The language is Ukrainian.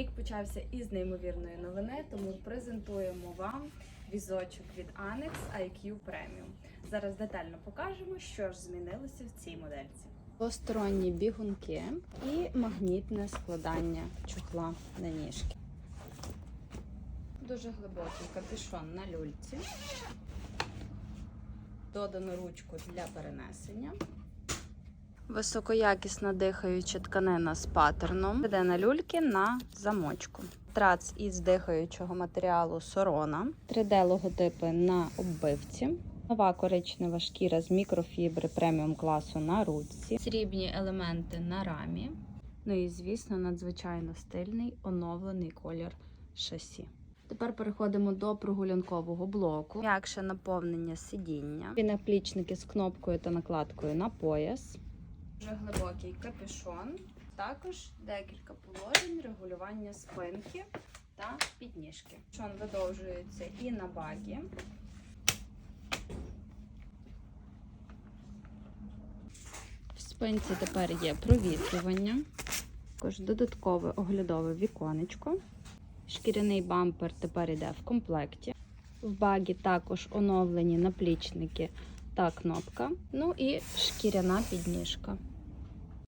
Рік почався із неймовірної новини, тому презентуємо вам візочок від Annex IQ Premium. Зараз детально покажемо, що ж змінилося в цій модельці. Двосторонні бігунки і магнітне складання чохла на ніжки. Дуже глибокий капюшон на люльці. Додано ручку для перенесення. Високоякісна дихаюча тканина з паттерном. Йде на люльки на замочку. Трац із дихаючого матеріалу сорона. 3D-логотипи на оббивці. Нова коричнева шкіра з мікрофібри преміум класу на ручці. Срібні елементи на рамі. Ну і, звісно, надзвичайно стильний оновлений колір шасі. Тепер переходимо до прогулянкового блоку. М'якше наповнення сидіння. І наплічники з кнопкою та накладкою на пояс. Дуже глибокий капюшон. Також декілька положень регулювання спинки та підніжки. Капюшон видовжується і на багі. В спинці тепер є провітрювання, також додаткове оглядове віконечко. Шкіряний бампер тепер йде в комплекті. В багі також оновлені наплічники та кнопка. Ну і шкіряна підніжка.